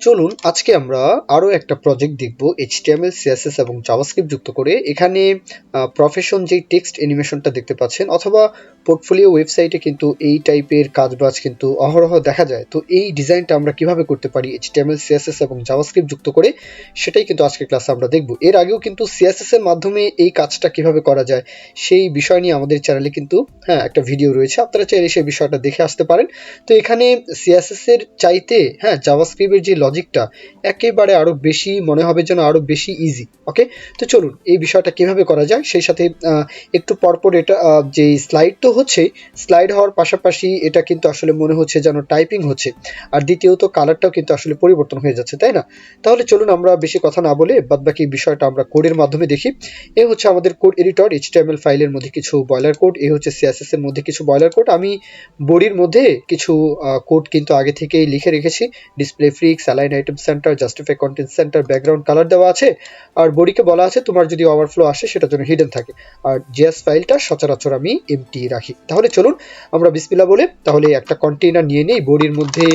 চলুন, আজকে আমরা আরও একটা প্রজেক্ট দেখব এইচটিএমএল সিএসএস এবং জাভাস্ক্রিপ্ট যুক্ত করে। এখানে প্রফেশন যেই টেক্সট অ্যানিমেশনটা দেখতে পাচ্ছেন, অথবা পোর্টফোলিও ওয়েবসাইটে কিন্তু এই টাইপের কাজবাজ কিন্তু অহরহ দেখা যায়। তো এই ডিজাইনটা আমরা কীভাবে করতে পারি এইচটিএমএল সিএসএস এবং জাভাস্ক্রিপ্ট যুক্ত করে, সেটাই কিন্তু আজকের ক্লাসে আমরা দেখব। এর আগেও কিন্তু সিএসএস এর মাধ্যমে এই কাজটা কীভাবে করা যায়, সেই বিষয় নিয়ে আমাদের চ্যানেলে কিন্তু হ্যাঁ একটা ভিডিও রয়েছে। আপনারা চাইলে সেই বিষয়টা দেখে আসতে পারেন। তো এখানে সিএসএস এর চাইতে হ্যাঁ জাভাস্ক্রিপ্টের যে লজিকটা একেবারে আরও বেশি, মনে হবে যেন আরও বেশি ইজি ওকে তো চলুন, এই বিষয়টা কীভাবে করা যায়, সেই সাথে একটু পরপর এটা যে স্লাইড তো হচ্ছে স্লাইড হওয়ার পাশাপাশি এটা কিন্তু আসলে মনে হচ্ছে যেন টাইপিং হচ্ছে, আর দ্বিতীয়ত কালারটাও কিন্তু আসলে পরিবর্তন হয়ে যাচ্ছে, তাই না? তাহলে চলুন আমরা বেশি কথা না বলে বাদবাকি বিষয়টা আমরা কোডের মাধ্যমে দেখি। এ হচ্ছে আমাদের কোড এডিটর এইচটিএমএল ফাইলের মধ্যে কিছু বয়লার কোড এ হচ্ছে সিএসএস এর মধ্যে কিছু বয়লার কোড আমি বডির মধ্যে কিছু কোড কিন্তু আগে থেকেই লিখে রেখেছি display flex align item centre justify content centre background colour দেওয়া আছে। আর বডিকে বলা আছে, তোমার যদি ওভারফ্লো আসে সেটা যেন হিডেন থাকে। আর জিএস ফাইলটা সচরাচর আমি এমটি রাখি। তাহলে চলুন আমরা বিসমিল্লা বলে, তাহলে একটা কন্টেইনার নিয়ে নিই। বডির মধ্যে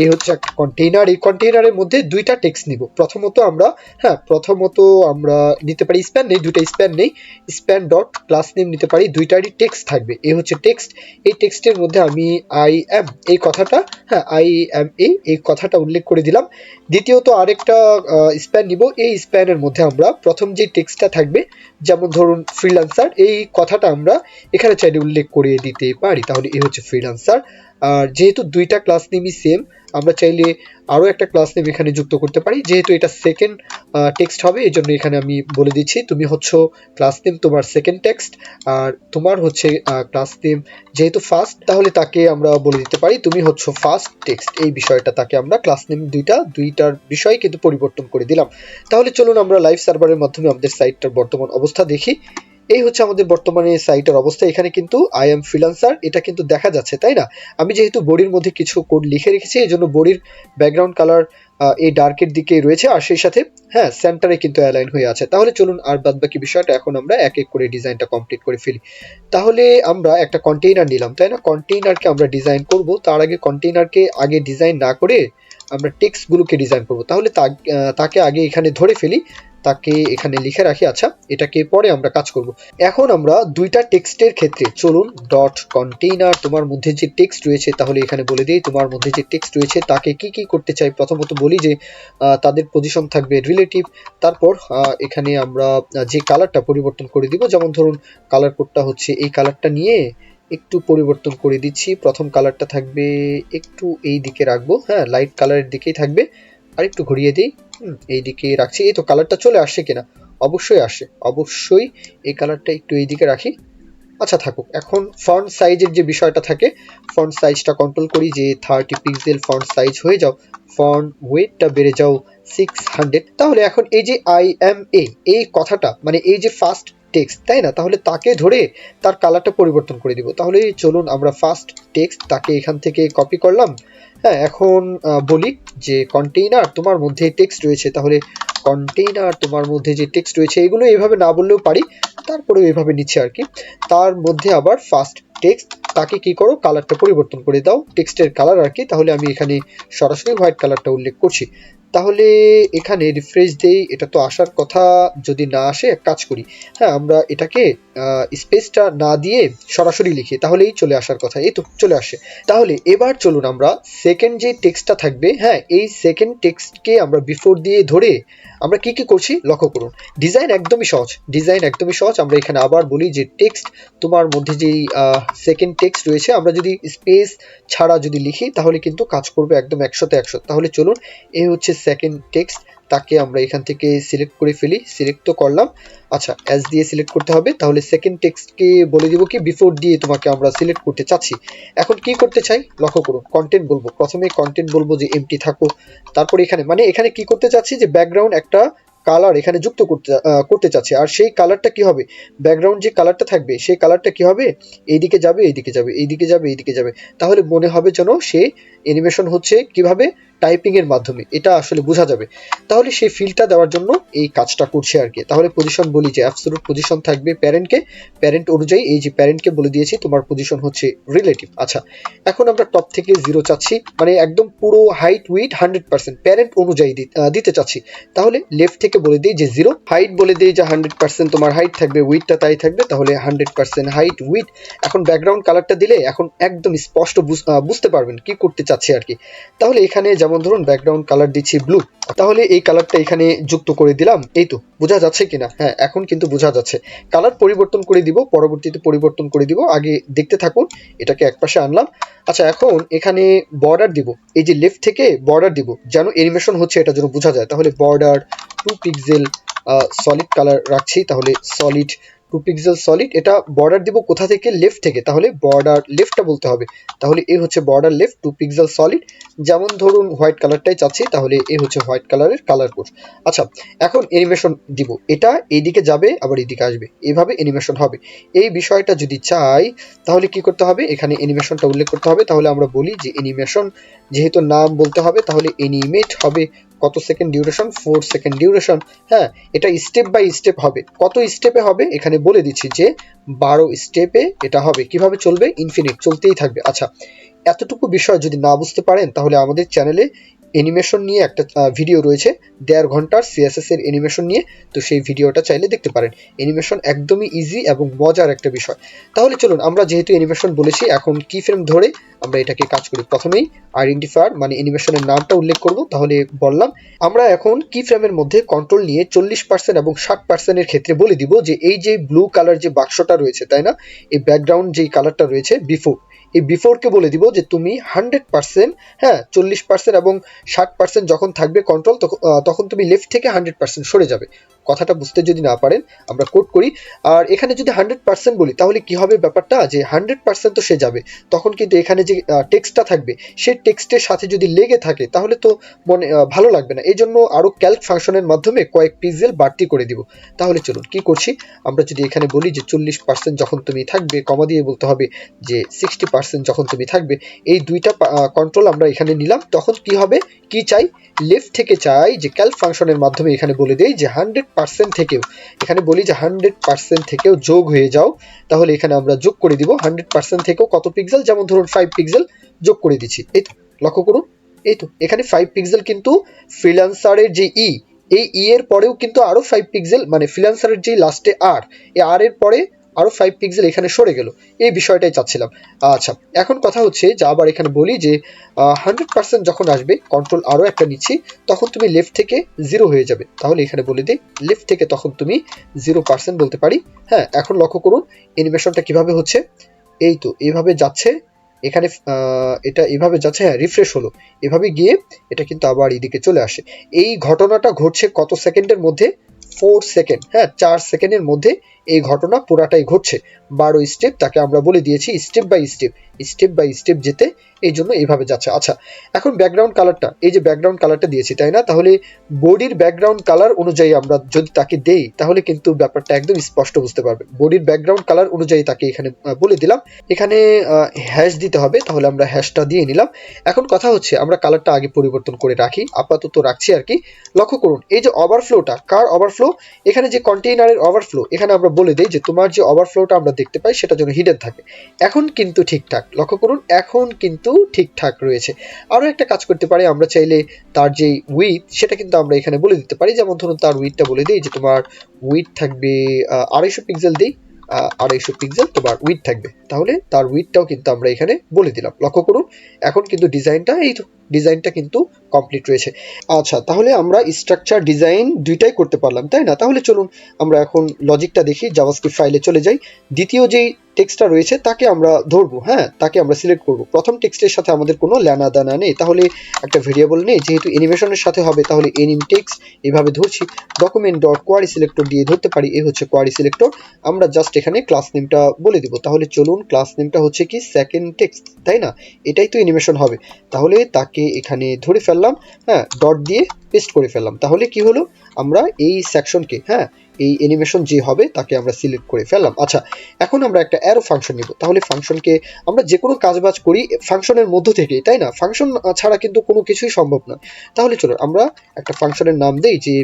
এই হচ্ছে একটা কন্টেইনার এই কন্টেইনারের মধ্যে দুইটা টেক্সট নিব। প্রথমত আমরা হ্যাঁ প্রথমত আমরা নিতে পারি স্প্যান নেই, দুইটা স্প্যান নেই। স্প্যান ডট ক্লাস নেম নিতে পারি, দুইটারই টেক্সট থাকবে। এই হচ্ছে টেক্সট এই টেক্সটের মধ্যে আমি আই এম এই কথাটা হ্যাঁ আই এম এ এই কথাটা উল্লেখ করে দিলাম। দ্বিতীয়ত আরেকটা স্প্যান নিব। এই স্প্যানের মধ্যে আমরা প্রথম যে টেক্সটটা থাকবে, যেমন ধরুন ফ্রিল্যান্সার এই কথাটা আমরা এখানে চাইলে উল্লেখ করিয়ে দিতে পারি। তাহলে এই হচ্ছে ফ্রিল্যান্সার আর যেহেতু দুইটা ক্লাস নেমই সেম আমরা চাইলে আরও একটা ক্লাস নেম এখানে যুক্ত করতে পারি। যেহেতু এটা সেকেন্ড টেক্সট হবে, এই জন্য এখানে আমি বলে দিচ্ছি, তুমি হচ্ছে ক্লাস নেম তোমার সেকেন্ড টেক্সট আর তোমার হচ্ছে ক্লাস নেম যেহেতু ফার্স্ট তাহলে তাকে আমরা বলে দিতে পারি, তুমি হচ্ছে ফার্স্ট টেক্সট এই বিষয়টা তাকে আমরা ক্লাস নেম দুইটা, দুইটার বিষয় কিন্তু পরিবর্তন করে দিলাম। তাহলে চলুন আমরা লাইভ সার্ভারের মাধ্যমে আমাদের সাইটটার বর্তমান অবস্থা দেখি। এই হচ্ছে আমাদের বর্তমানে সাইটের অবস্থা। এখানে কিন্তু আই এম ফ্রিলান্সার এটা কিন্তু দেখা যাচ্ছে, তাই না? আমি যেহেতু বডির মধ্যে কিছু কোড লিখে রেখেছি, এই জন্য বডির ব্যাকগ্রাউন্ড কালার এই ডার্কের দিকে রয়েছে। আর সেই সাথে হ্যাঁ সেন্টারে কিন্তু অ্যালাইন হয়ে আছে। তাহলে চলুন আর বাদ বাকি বিষয়টা এখন আমরা এক এক করে ডিজাইনটা কমপ্লিট করে ফেলি। তাহলে আমরা একটা কন্টেইনার নিলাম, তাই না? কন্টেইনারকে আমরা ডিজাইন করব। তার আগে কন্টেইনারকে আগে ডিজাইন না করে আমরা টেক্সটগুলোকে ডিজাইন করব। তাহলে তাকে আগে এখানে ধরে ফেলি। তাকে এখানে লিখে রাখি আচ্ছা এটাকে পরে আমরা কাজ করব। এখন আমরা দুইটা টেক্সটের ক্ষেত্রে, চলুন ডট কন্টেইনার তোমার মধ্যে যে টেক্সট রয়েছে, তাহলে এখানে বলে দিই, তোমার মধ্যে যে টেক্সট রয়েছে, তাকে কি কি করতে চাই? প্রথমত বলি যে তাদের পজিশন থাকবে রিলেটিভ তারপর এখানে আমরা যে কালারটা পরিবর্তন করে দিব, যেমন ধরুন কালার কোডটা হচ্ছে এই কালারটা নিয়ে একটু পরিবর্তন করে দিচ্ছি, প্রথম কালারটা থাকবে, একটু এই দিকে রাখব হ্যাঁ লাইট কালারের দিকেই থাকবে আর একটু ঘুরিয়ে দিই। হুম, এই দিকে রাখছি। এই তো কালারটা চলে আসছে কিনা? অবশ্যই আসে। অবশ্যই এই কালারটা একটু এই দিকে রাখি। আচ্ছা থাকুক। এখন ফন্ট সাইজের যে বিষয়টা থাকে ফন্ট সাইজটা কন্ট্রোল করি যে থার্টি পিক্সেল ফন্ট সাইজ হয়ে যাও ফন্ট ওয়েটটা বেড়ে যাও সিক্স হান্ড্রেড তাহলে এখন এই যে আই এম এ এই কথাটা মানে এই যে ফার্স্ট টেক্সট তাই না? তাহলে তাকে ধরে তার কালারটা পরিবর্তন করে দিব। তাহলে চলুন আমরা ফার্স্ট টেক্সট তাকে এখান থেকে কপি করলাম। হ্যাঁ এখন বলি যে কন্টেইনার তোমার মধ্যে টেক্সট রয়েছে, তাহলে কন্টেইনার তোমার মধ্যে যে টেক্সট রয়েছে, এগুলো এভাবে না বললেও পারি, তারপরেও এভাবে নিচ্ছে আর কি। তার মধ্যে আবার ফার্স্ট টেক্সট তাকে কি করো? কালারটা পরিবর্তন করে দাও। টেক্সটের কালার আর কি। তাহলে আমি এখানে সরাসরি হোয়াইট কালারটা উল্লেখ করছি। তাহলে এখানে রিফ্রেশ দেই। এটা তো আসার কথা। যদি না আসে, এক কাজ করি। হ্যাঁ আমরা এটাকে স্পেসটা না দিয়ে সরাসরি লিখি। তাহলেই চলে আসার কথা। এই তো চলে আসে। তাহলে এবার চলুন আমরা সেকেন্ড যে টেক্সটটা থাকবে হ্যাঁ এই সেকেন্ড টেক্সটকে আমরা বিফোর দিয়ে ধরে আমরা কি কি করছি? লক্ষ্য করুন। ডিজাইন একদমই সহজ। ডিজাইন একদমই সহজ। আমরা এখানে আবার বলি যে টেক্সট তোমার মধ্যে যেই সেকেন্ড টেক্সট রয়েছে, আমরা যদি স্পেস ছাড়া যদি লিখি, তাহলে কিন্তু কাজ করবে একদম একশোতে একশো। তাহলে চলুন, এই হচ্ছে সেকেন্ড টেক্সট তাকে আমরা এখান থেকে সিলেক্ট করে ফেলি সিলেক্ট তো করলাম। আচ্ছা অ্যাজ দিয়ে সিলেক্ট করতে হবে, তাহলে সেকেন্ড টেক্সটকে বলে দিব কি? বিফোর দিয়ে তোমাকে আমরা সিলেক্ট করতে চাচ্ছি। এখন কি করতে চাই? লক্ষ্য করুন কন্টেন্ট বলব। প্রথমে কন্টেন্ট বলব যে এমটি থাকো। তারপর এখানে মানে এখানে কি করতে চাচ্ছি? যে ব্যাকগ্রাউন্ড একটা কালার এখানে যুক্ত করতে করতে চাচ্ছি। আর সেই কালারটা কি হবে? ব্যাকগ্রাউন্ড যে কালারটা থাকবে, সেই কালারটা কি হবে? এইদিকে যাবে এইদিকে যাবে এইদিকে যাবে এইদিকে যাবে। তাহলে মনে হবে যেন সে অ্যানিমেশন হচ্ছে কীভাবে? টাইপিং এর মাধ্যমে, এটা আসলে বোঝা যাবে। তাহলে সেই ফিলটা দেওয়ার জন্য এই কাজটা করছে আর কি। তাহলে পজিশন বলি যে অ্যাবসলুট পজিশন থাকবে প্যারেন্টকে প্যারেন্ট অনুযায়ী এই যে প্যারেন্টকে বলে দিয়েছি, তোমার পজিশন হচ্ছে রিলেটিভ আচ্ছা এখন আমরা টপ থেকে জিরো চাচ্ছি মানে একদম পুরো height width hundred percent parent অনুযায়ী দিতে চাচ্ছি। তাহলে লেফট থেকে বলে দিই যে জিরো হাইট বলে দিই যে হান্ড্রেড পার্সেন্ট তোমার হাইট থাকবে উইথটা তাই থাকবে, তাহলে হান্ড্রেড পার্সেন্ট হাইট উইথ এখন ব্যাকগ্রাউন্ড কালারটা দিলে এখন একদম স্পষ্ট বুঝ- বুঝতে পারবেন কি করতে চাচ্ছি আর কি। তাহলে এখানে যেমন ধরুন ব্যাকগ্রাউন্ড কালার দিচ্ছি ব্লু তাহলে এই কালারটা এখানে যুক্ত করে দিলাম, এই তো, বোঝা যাচ্ছে কিনা? হ্যাঁ এখন কিন্তু বোঝা যাচ্ছে। কালার পরিবর্তন করে দিব, পরবর্তীতে পরিবর্তন করে দিব, আগে দেখতে থাকুন, এটাকে একপাশে আনলাম। আচ্ছা এখন এখানে বর্ডার দিব, এই যে লেফট থেকে বর্ডার দিব, যেন এনিমেশন হচ্ছে এটা যেন বোঝা যায়। তাহলে border two pixel solid colour রাখছি, তাহলে সলিড টু পিক্সেল সলিড এটা বর্ডার দিব কোথা থেকে? লেফট থেকে। তাহলে বর্ডার লেফটটা বলতে হবে। তাহলে এ হচ্ছে border left two pixel solid যেমন ধরুন হোয়াইট কালারটাই চাচ্ছি, তাহলে এ হচ্ছে হোয়াইট কালারের কালার কোড আচ্ছা এখন অ্যানিমেশন দিব। এটা এইদিকে যাবে, আবার এইদিকে আসবে। এইভাবে অ্যানিমেশন হবে। এই বিষয়টা যদি চাই, তাহলে কি করতে হবে? এখানে অ্যানিমেশনটা উল্লেখ করতে হবে। তাহলে আমরা বলি যে অ্যানিমেশন যেহেতু নাম বলতে হবে, তাহলে অ্যানিমেট হবে কত second duration four second duration হ্যাঁ এটা স্টেপ বাই স্টেপ হবে। কত স্টেপে হবে? এখানে বলে দিচ্ছি যে বারো স্টেপে এটা হবে। কীভাবে চলবে? ইনফিনিট চলতেই থাকবে। আচ্ছা এতটুকু বিষয় যদি না বুঝতে পারেন, তাহলে আমাদের চ্যানেলে অ্যানিমেশন নিয়ে একটা ভিডিও রয়েছে। দেড় ঘণ্টার সিএসএস এর অ্যানিমেশন নিয়ে। তো সেই ভিডিওটা চাইলে দেখতে পারেন। অ্যানিমেশন একদমই ইজি এবং মজার একটা বিষয়। তাহলে চলুন, আমরা যেহেতু অ্যানিমেশন বলেছি, এখন কি ফ্রেম ধরে আমরা এটাকে কাজ করি? প্রথমেই আইডেন্টিফায়ার মানে অ্যানিমেশনের নামটা উল্লেখ করব। তাহলে বললাম, আমরা এখন কি ফ্রেমের মধ্যে কন্ট্রোল নিয়ে চল্লিশ পার্সেন্ট এবং ষাট পার্সেন্টের ক্ষেত্রে বলে দিব যে, এই যে ব্লু কালার যে বাক্সটা রয়েছে, তাই না? এই ব্যাকগ্রাউন্ড যেই কালারটা রয়েছে বিফোর এই বিফোরকে বলে দিব যে তুমি হান্ড্রেড পার্সেন্ট হ্যাঁ চল্লিশ পার্সেন্ট এবং ষাট পার্সেন্ট যখন থাকবে কন্ট্রোল তখন তুমি লেফট থেকে হান্ড্রেড পার্সেন্ট সরে যাবে। কথাটা বুঝতে যদি না পারেন, আমরা কোড করি। আর এখানে যদি হান্ড্রেড পার্সেন্ট বলি, তাহলে কি হবে ব্যাপারটা? যে হান্ড্রেড পার্সেন্ট তো সে যাবে। তখন কিন্তু এখানে যে টেক্সটটা থাকবে, সেই টেক্সটের সাথে যদি লেগে থাকে, তাহলে তো মনে ভালো লাগবে না। এই জন্য আরও ক্যালক ফাংশনের মাধ্যমে কয়েক পিক্সেল বাড়তি করে দিব। তাহলে চলুন, কি করছি? আমরা যদি এখানে বলি যে চল্লিশ পার্সেন্ট যখন তুমি থাকবে কমা দিয়ে বলতে হবে যে সিক্সটি পার্সেন্ট যখন তুমি থাকবে, এই দুইটা কন্ট্রোল আমরা এখানে নিলাম। তখন কি হবে? কি চাই? লেফট থেকে চাই যে ক্যালক ফাংশনের মাধ্যমে এখানে বলে দেই যে হান্ড্রেড পার্সেন্ট থেকেও। এখানে বলি যে হান্ড্রেড পার্সেন্ট থেকেও যোগ হয়ে যাও, তাহলে এখানে আমরা যোগ করে দিব। হান্ড্রেড পার্সেন্ট থেকেও কত পিক্সেল যেমন ধরুন ফাইভ পিক্সেল যোগ করে দিচ্ছি। এই তো, লক্ষ্য করুন। এই তো, এখানে ফাইভ পিক্সেল কিন্তু ফ্রিল্যান্সারের যে ই এই ই এর পরেও কিন্তু আরও ফাইভ পিক্সেল মানে ফ্রিল্যান্সারের যে লাস্টে আর এই আর এর পরে আরও ফাইভ পিক্সেল এখানে সরে গেল। এই বিষয়টাই চাচ্ছিলাম। আচ্ছা এখন কথা হচ্ছে যে আবার এখানে বলি যে হান্ড্রেড পার্সেন্ট যখন আসবে কন্ট্রোল আরও একটা নিচ্ছি, তখন তুমি লেফট থেকে জিরো হয়ে যাবে। তাহলে এখানে বলে দিই লেফট থেকে তখন তুমি জিরো পার্সেন্ট বলতে পারি। হ্যাঁ এখন লক্ষ্য করুন অ্যানিমেশনটা কীভাবে হচ্ছে? এই তো, এইভাবে যাচ্ছে, এখানে এটা এভাবে যাচ্ছে হ্যাঁ রিফ্রেশ হলো। এভাবে গিয়ে এটা কিন্তু আবার এদিকে চলে আসে। এই ঘটনাটা ঘটছে কত সেকেন্ডের মধ্যে? ফোর সেকেন্ড হ্যাঁ চার সেকেন্ডের মধ্যে এই ঘটনা পুরাটাই ঘটছে। বারো স্টেপ তাকে আমরা বলে দিয়েছি step by step step by step যেতে এই জন্য এইভাবে যাচ্ছে। আচ্ছা এখন ব্যাকগ্রাউন্ড কালারটা এই যে ব্যাকগ্রাউন্ড কালারটা দিয়েছি, তাই না? তাহলে বডির ব্যাকগ্রাউন্ড কালার অনুযায়ী আমরা যদি তাকে দেই, তাহলে কিন্তু ব্যাপারটা একদম স্পষ্ট বুঝতে পারবে। বডির ব্যাকগ্রাউন্ড কালার অনুযায়ী তাকে এখানে বলে দিলাম। এখানে হ্যাশ দিতে হবে, তাহলে আমরা হ্যাশটা দিয়ে নিলাম। এখন কথা হচ্ছে, আমরা কালারটা আগে পরিবর্তন করে রাখি, আপাতত রাখছি আর কি। লক্ষ্য করুন, এই যে ওভারফ্লোটা কার ওভারফ্লো এখানে যে কন্টেইনারের ওভারফ্লো এখানে আমরা বলে দিই যে তোমার যে ওভারফ্লোটা আমরা দেখতে পাই সেটা যেন হিডেন থাকে। এখন কিন্তু ঠিকঠাক, লক্ষ্য করুন, এখন কিন্তু ঠিকঠাক রয়েছে। আরও একটা কাজ করতে পারি, আমরা চাইলে তার যে উইথ সেটা কিন্তু আমরা এখানে বলে দিতে পারি। যেমন ধরুন, তার উইথটা বলে দিই যে তোমার উইথ থাকবে আড়াইশো পিক্সেল দিই। আড়াইশো পিক্সেল তোমার উইথ থাকবে। তাহলে তার উইথটাও কিন্তু আমরা এখানে বলে দিলাম। লক্ষ্য করুন, এখন কিন্তু ডিজাইনটা এই ডিজাইনটা কিন্তু কমপ্লিট রয়েছে। আচ্ছা তাহলে আমরা স্ট্রাকচার ডিজাইন দুইটাই করতে পারলাম, তাই না? তাহলে চলুন আমরা এখন লজিকটা দেখি জাভাস্ক্রিপ্ট ফাইলে চলে যাই। দ্বিতীয় যেই টেক্সটটা রয়েছে, তাকে আমরা ধরবো হ্যাঁ? তাকে আমরা সিলেক্ট করব। প্রথম টেক্সটের সাথে আমাদের কোনো লেনা দানা নেই। তাহলে একটা ভেরিয়েবল নেই, যেহেতু অ্যানিমেশনের সাথে হবে, তাহলে এনিম টেক্সট এভাবে ধরছি। ডকুমেন্ট ডট কোয়ারি সিলেক্টর দিয়ে ধরতে পারি, এ হচ্ছে কোয়ারি সিলেক্টর আমরা জাস্ট এখানে ক্লাস নেমটা বলে দিব। তাহলে চলুন ক্লাস নেমটা হচ্ছে কি সেকেন্ড টেক্সট তাই না? এটাই তো অ্যানিমেশন হবে। তাহলে তাকে কোডটাকে এখানে ধরে ফেললাম হ্যাঁ ডট দিয়ে পেস্ট করে ফেললাম। তাহলে কি হলো? আমরা এই সেকশনকে হ্যাঁ এই অ্যানিমেশন যে হবে তাকে আমরা সিলেক্ট করে ফেললাম। আচ্ছা এখন আমরা একটা অ্যারো ফাংশন নিব। তাহলে ফাংশনকে আমরা যে কোনো কাজবাজ করি ফাংশনের মধ্য থেকেই তাই না? ফাংশন ছাড়া কিন্তু কোনো কিছুই সম্ভব নয় তাহলে চলো, আমরা একটা ফাংশনের নাম দেই যে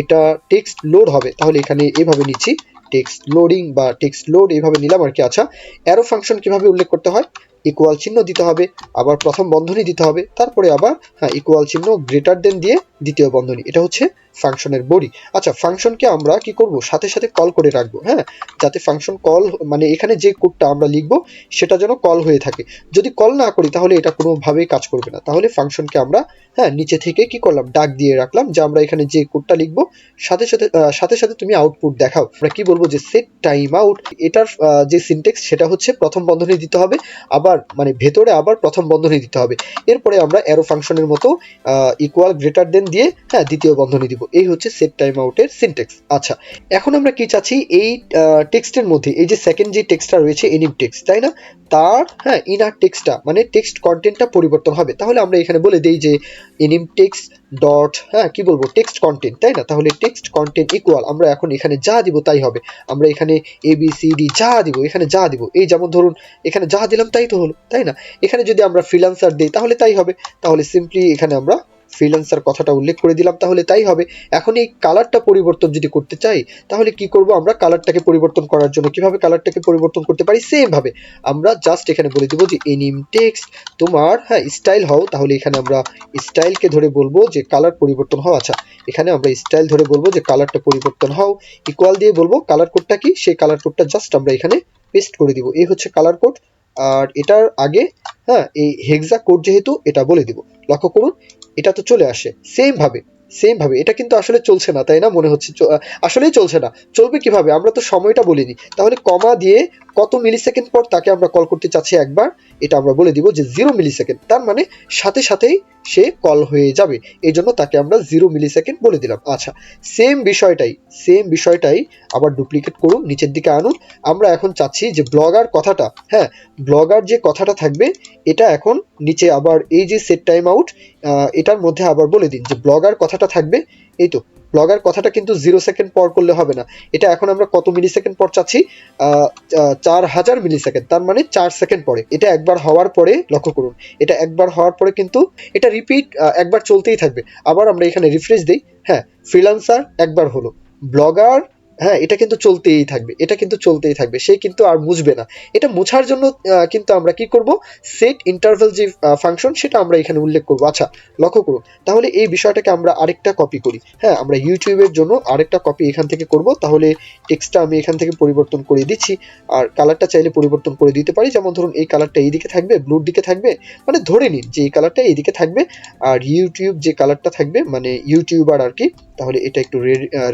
এটা টেক্সট লোড হবে। তাহলে এখানে এভাবে নিচ্ছি টেক্সট লোডিং বা টেক্সট লোড এইভাবে নিলাম আর কি। আচ্ছা অ্যারো ফাংশন কীভাবে উল্লেখ করতে হয়? ইকুয়াল চিহ্ন দিতে হবে, আবার প্রথম বন্ধনী দিতে হবে, তারপরে আবার হ্যাঁ ইকুয়াল চিহ্ন গ্রেটার দেন দিয়ে দ্বিতীয় বন্ধনী, এটা হচ্ছে ফাংশনের বডি। আচ্ছা ফাংশনকে আমরা কি করব? সাথে সাথে কল করে রাখব হ্যাঁ? যাতে ফাংশন কল মানে এখানে যে কোডটা আমরা লিখব, সেটা যেন কল হয়ে থাকে। যদি কল না করি, তাহলে এটা কোনোভাবেই কাজ করবে না। তাহলে ফাংশনকে আমরা হ্যাঁ নিচে থেকে কি করলাম? ডাক দিয়ে রাখলাম যে আমরা এখানে যে কোডটা লিখব, সাথে সাথে সাথে সাথে তুমি আউটপুট দেখাও। আমরা কি বলব যে সেট টাইম আউট এটার যে সিনটেক্স সেটা হচ্ছে প্রথম বন্ধনী দিতে হবে, আবার মানে ভেতরে আবার প্রথম বন্ধনী দিতে হবে। এরপরে আমরা অ্যারো ফাংশনের মতো ইকুয়াল গ্রেটার দেন দিয়ে হ্যাঁ দ্বিতীয় বন্ধনী দিব। এই হচ্ছে সেট টাইম আউটের সিনটেক্স আচ্ছা এখন আমরা কি চাচ্ছি? এই টেক্সটের মধ্যে, এই যে সেকেন্ড যে টেক্সটটা রয়েছে এনিম টেক্সট তাই না? তার হ্যাঁ ইনার টেক্সটটা মানে টেক্সট কন্টেন্টটা পরিবর্তন হবে। তাহলে আমরা এখানে বলে দেই যে এনিম টেক্সট ডট হ্যাঁ কি বলব? টেক্সট কন্টেন্ট তাই না? তাহলে টেক্সট কন্টেন্ট ইকুয়াল আমরা এখন এখানে যা দিব তাই হবে। আমরা এখানে এ বি সি ডি যা দিব, এখানে যা দিব। এই যেমন ধরুন, এখানে যা দিলাম তাই তো হলো, তাই না? এখানে যদি আমরা ফ্রিল্যান্সার দিই, তাহলে তাই হবে। তাহলে সিম্পলি এখানে আমরা ফ্রিল্যান্সার কথাটা উল্লেখ করে দিলাম, তাহলে তাই হবে। এখন এই কালারটা পরিবর্তন যদি করতে চাই, তাহলে কি করব আমরা? কালারটাকে পরিবর্তন করার জন্য কীভাবে কালারটাকে পরিবর্তন করতে পারি? সেম ভাবে। আমরা জাস্ট এখানে বলে দিব যে এনিম টেক্সট তোমার হ্যাঁ স্টাইল হও, তাহলে এখানে আমরা স্টাইলকে ধরে বলব যে কালার পরিবর্তন হও আচ্ছা এখানে আমরা স্টাইল ধরে বলব যে কালারটা পরিবর্তন হও ইকুয়াল দিয়ে বলব কালার কোডটা কি? সেই কালার কোডটা জাস্ট আমরা এখানে পেস্ট করে দিব। এই হচ্ছে কালার কোড আর এটার আগে হ্যাঁ এই হেক্সা কোড যেহেতু এটা বলে দিব। লক্ষ্য করুন, এটা তো চলে আসে। সেমভাবে সেমভাবে সেম ভাবে। এটা কিন্তু আসলে চলছে না, তাই না? মনে হচ্ছে আসলেই চলছে না। চলবে কীভাবে? আমরা তো সময়টা বলিনি। তাহলে কমা দিয়ে কত মিলি সেকেন্ড পর তাকে আমরা কল করতে চাচ্ছি একবার? এটা আমরা বলে দিব যে জিরো মিলি সেকেন্ড তার মানে সাথে সাথেই সে কল হয়ে যাবে। এই জন্য তাকে আমরা জিরো মিলি সেকেন্ড বলে দিলাম। আচ্ছা সেম বিষয়টাই সেম বিষয়টাই আবার ডুপ্লিকেট করুন, নিচের দিকে আনুন। আমরা এখন চাচ্ছি যে ব্লগার কথাটা হ্যাঁ ব্লগার যে কথাটা থাকবে, এটা এখন নিচে আবার এই যে সেট টাইম আউট এটার মধ্যে আবার বলে দিন যে ব্লগার কথাটা থাকবে। এই তো ব্লগার কথাটা কিন্তু জিরো সেকেন্ড পর করলে হবে না। এটা এখন আমরা কত মিলি সেকেন্ড পর চাচ্ছি? চার হাজার মিলি সেকেন্ড তার মানে চার সেকেন্ড পরে। এটা একবার হওয়ার পরে লক্ষ্য করুন। এটা একবার হওয়ার পরে কিন্তু এটা রিপিট একবার চলতেই থাকবে। আবার আমরা এখানে রিফ্রেশ দিই। হ্যাঁ ফ্রিলান্সার একবার হলো। ব্লগার হ্যাঁ এটা কিন্তু চলতেই থাকবে, এটা কিন্তু চলতেই থাকবে, সে কিন্তু আর মুছবে না। এটা মোছার জন্য কিন্তু আমরা কি করব? সেট ইন্টারভেল যে ফাংশন সেটা আমরা এখানে উল্লেখ করব। আচ্ছা লক্ষ্য করুন, তাহলে এই বিষয়টাকে আমরা আরেকটা কপি করি। হ্যাঁ আমরা ইউটিউবের জন্য আরেকটা কপি এখান থেকে করব। তাহলে টেক্সটটা আমি এখান থেকে পরিবর্তন করে দিচ্ছি, আর কালারটা চাইলে পরিবর্তন করে দিতে পারি। যেমন ধরুন, এই কালারটা এইদিকে থাকবে ব্লুর দিকে থাকবে মানে ধরে নিন যে এই কালারটা এইদিকে থাকবে, আর ইউটিউব যে কালারটা থাকবে মানে ইউটিউবার আর কি তাহলে এটা একটু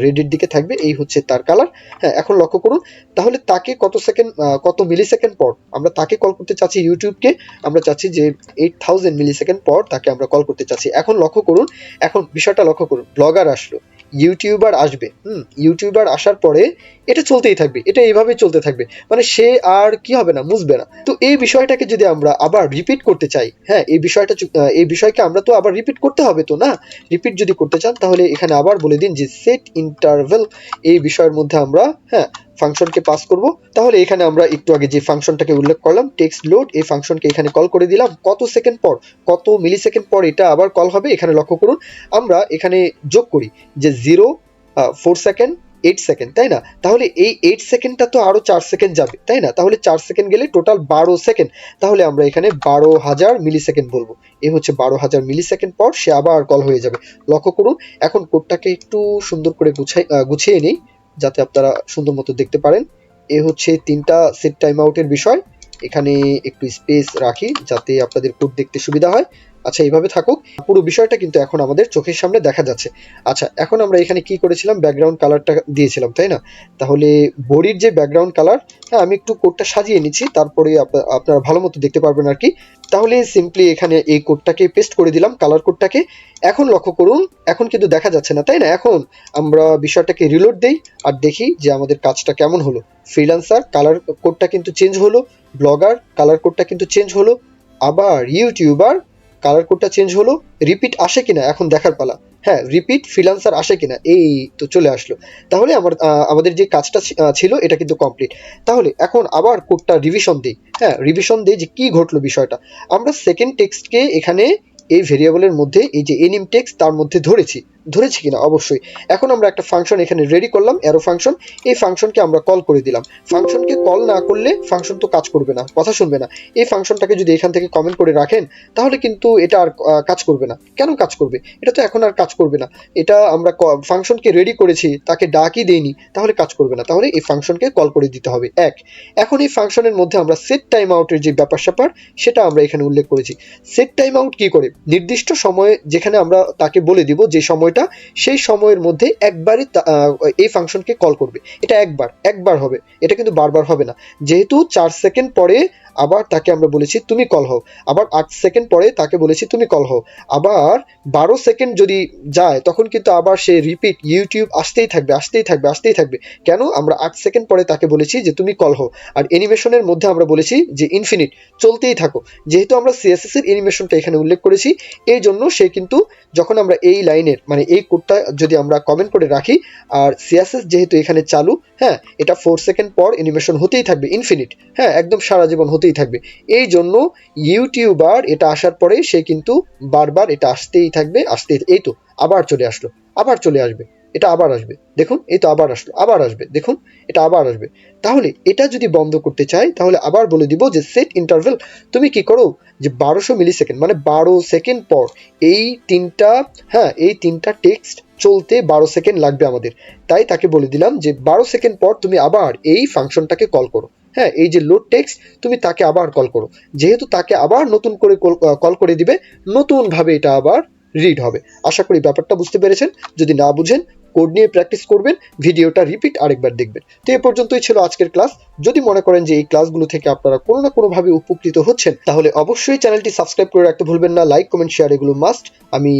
রেডের দিকে থাকবে, এই হচ্ছে তার কালার হ্যাঁ এখন লক্ষ্য করুন, তাহলে তাকে কত সেকেন্ড কত মিলি সেকেন্ড পর আমরা তাকে কল করতে চাচ্ছি ইউটিউবকে আমরা চাচ্ছি যে এইট থাউজেন্ড মিলি সেকেন্ড পর তাকে আমরা কল করতে চাচ্ছি। এখন লক্ষ্য করুন, এখন বিষয়টা লক্ষ্য করুন ব্লগার আসলো। ইউটিউবার আসবে, হুম, ইউটিউবার আসার পরে এটা চলতেই থাকবে, এটা এইভাবে চলতে থাকবে। মানে সে আর কি হবে না, বুঝবে না। তো এই বিষয়টাকে যদি আমরা আবার রিপিট করতে চাই হ্যাঁ এই বিষয়টা এই বিষয়কে আমরা তো আবার রিপিট করতে হবে তো না? রিপিট যদি করতে চান, তাহলে এখানে আবার বলে দিন যে সেট ইন্টারভেল এই বিষয়ের মধ্যে আমরা হ্যাঁ ফাংশনকে পাস করব। তাহলে এখানে আমরা একটু আগে যে ফাংশনটাকে উল্লেখ করলাম টেক্সট লোড এই ফাংশনকে এখানে কল করে দিলাম। কত সেকেন্ড পর, কত মিলি সেকেন্ড পর এটা আবার কল হবে, এখানে লক্ষ্য করুন, আমরা এখানে যোগ করি যে zero four second eight second তাই না? তাহলে এই এইট সেকেন্ডটা তো আরও চার সেকেন্ড যাবে, তাই না? তাহলে চার সেকেন্ড গেলে টোটাল বারো সেকেন্ড তাহলে আমরা এখানে বারো হাজার মিলি সেকেন্ড বলব। এই হচ্ছে বারো হাজার মিলি সেকেন্ড পর সে আবার কল হয়ে যাবে। লক্ষ্য করুন, এখন কোডটাকে একটু সুন্দর করে গুছাই গুছিয়ে নিই। যাতে আপনারা সুন্দর মতো দেখতে পারেন। এ হচ্ছে তিনটা সেট টাইম আউটের বিষয়। এখানে একটু স্পেস রাখি যাতে আপনাদের কোড দেখতে সুবিধা হয়। আচ্ছা এইভাবে থাকুক। পুরো বিষয়টা কিন্তু এখন আমাদের চোখের সামনে দেখা যাচ্ছে। আচ্ছা এখন আমরা এখানে কি করেছিলাম? ব্যাকগ্রাউন্ড কালারটা দিয়েছিলাম, তাই না? তাহলে বডির যে ব্যাকগ্রাউন্ড কালার হ্যাঁ আমি একটু কোডটা সাজিয়ে নিচ্ছি, তারপরে আপনা- আপনারা ভালো মতো দেখতে পারবেন আর কি। তাহলে সিম্পলি এখানে এই কোডটাকে পেস্ট করে দিলাম কালার কোডটাকে এখন লক্ষ্য করুন, এখন কিন্তু দেখা যাচ্ছে না, তাই না? এখন আমরা বিষয়টাকে রিলোড দেই আর দেখি যে আমাদের কাজটা কেমন হলো। ফ্রিল্যান্সার কালার কোডটা কিন্তু চেঞ্জ হলো। ব্লগার কালার কোডটা কিন্তু চেঞ্জ হলো। আবার ইউটিউবার কালার কোডটা চেঞ্জ হলো রিপিট আসে কিনা এখন দেখার পালা। হ্যাঁ রিপিট ফ্রিলান্সার আসে কিনা, এই তো চলে আসলো। তাহলে আমার আমাদের যে কাজটা ছিল, এটা কিন্তু কমপ্লিট তাহলে এখন আবার কোডটা রিভিশন দিই। হ্যাঁ রিভিশন দিই যে কী ঘটলো বিষয়টা। আমরা সেকেন্ড টেক্সটকে এখানে এই ভেরিয়েবলের মধ্যে, এই যে এনিম টেক্সট তার মধ্যে ধরেছি। ধরেছি কিনা? অবশ্যই। এখন আমরা একটা ফাংশন এখানে রেডি করলাম অ্যারো ফাংশন এই ফাংশনকে আমরা কল করে দিলাম। ফাংশনকে কল না করলে ফাংশন তো কাজ করবে না, কথা শুনবে না। এই ফাংশনটাকে যদি এখান থেকে কমেন্ট করে রাখেন, তাহলে কিন্তু এটা আর কাজ করবে না। কেন কাজ করবে? এটা তো এখন আর কাজ করবে না। এটা আমরা ফাংশনকে রেডি করেছি, তাকে ডাকই দেইনি, তাহলে কাজ করবে না। তাহলে এই ফাংশনকে কল করে দিতে হবে। এক। এখন এই ফাংশনের মধ্যে আমরা সেট টাইম আউটের যে ব্যাপার স্যাপার, সেটা আমরা এখানে উল্লেখ করেছি। সেট টাইম আউট কি করে? নির্দিষ্ট সময়ে যেখানে আমরা তাকে বলে দিব, যে সময়টা সেই সময়ের মধ্যে একবারই এই ফাংশনকে কল করবে। এটা একবার একবার হবে। এটা কিন্তু বারবার হবে না। যেহেতু চার সেকেন্ড পরে আবার তাকে আমরা বলেছি, তুমি কল হও। আবার আট সেকেন্ড পরে তাকে বলেছি, তুমি কল হও। আবার বারো সেকেন্ড যদি যায়, তখন কিন্তু আবার সে রিপিট ইউটিউব আসতেই থাকবে আসতেই থাকবে আসতেই থাকবে। কেন? আমরা আট সেকেন্ড পরে তাকে বলেছি যে, তুমি কল হও। আর অ্যানিমেশনের মধ্যে আমরা বলেছি যে ইনফিনিট চলতেই থাকো। যেহেতু আমরা সিএসএস এর অ্যানিমেশনটা এখানে উল্লেখ করেছি, এই জন্য সে কিন্তু যখন আমরা এই লাইনের মানে এই কোডটা যদি আমরা কমেন্ট করে রাখি, আর সিএসএস যেহেতু এখানে চালু হ্যাঁ এটা ফোর সেকেন্ড পর অ্যানিমেশন হতেই থাকবে ইনফিনিট হ্যাঁ একদম সারা জীবন হতেই থাকবে। এই জন্য ইউটিউবার এটা আসার পরে সে কিন্তু বারবার এটা আসতেই থাকবে, আসতেই, এই তো, আবার চলে আসলো, আবার চলে আসবে। এটা আবার আসবে। দেখুন, এই তো আবার আসলো, আবার আসবে, দেখুন, এটা আবার আসবে। তাহলে এটা যদি বন্ধ করতে চাই, তাহলে আবার বলে দিব যে সেট ইন্টারভেল তুমি কি করো? যে বারোশো মিলি সেকেন্ড মানে বারো সেকেন্ড পর এই তিনটা হ্যাঁ এই তিনটা টেক্সট চলতে বারো সেকেন্ড লাগবে আমাদের। তাই তাকে বলে দিলাম যে বারো সেকেন্ড পর তুমি আবার এই ফাংশনটাকে কল করো। হ্যাঁ এই যে লোড টেক্সট তুমি তাকে আবার কল করো। যেহেতু তাকে আবার নতুন করে কল করে দিবে, নতুনভাবে এটা আবার রিড হবে। আশা করি ব্যাপারটা বুঝতে পেরেছেন। যদি না বুঝেন কোড নিয়ে প্র্যাকটিস করবেন ভিডিওটা রিপিট আরেকবার দেখবেন। তো এ পর্যন্তই ছিল আজকের ক্লাস যদি মনে করেন যে এই ক্লাসগুলো থেকে আপনারা কোনো না কোনোভাবে উপকৃত হচ্ছেন, তাহলে অবশ্যই চ্যানেলটি সাবস্ক্রাইব করে রাখতে ভুলবেন না লাইক কমেন্ট শেয়ার এগুলো মাস্ট আমি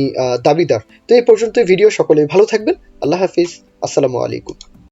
দাবিদার। তো এই পর্যন্তই ভিডিও সকলে ভালো থাকবেন। আল্লাহ হাফিজ। আসসালামু আলাইকুম।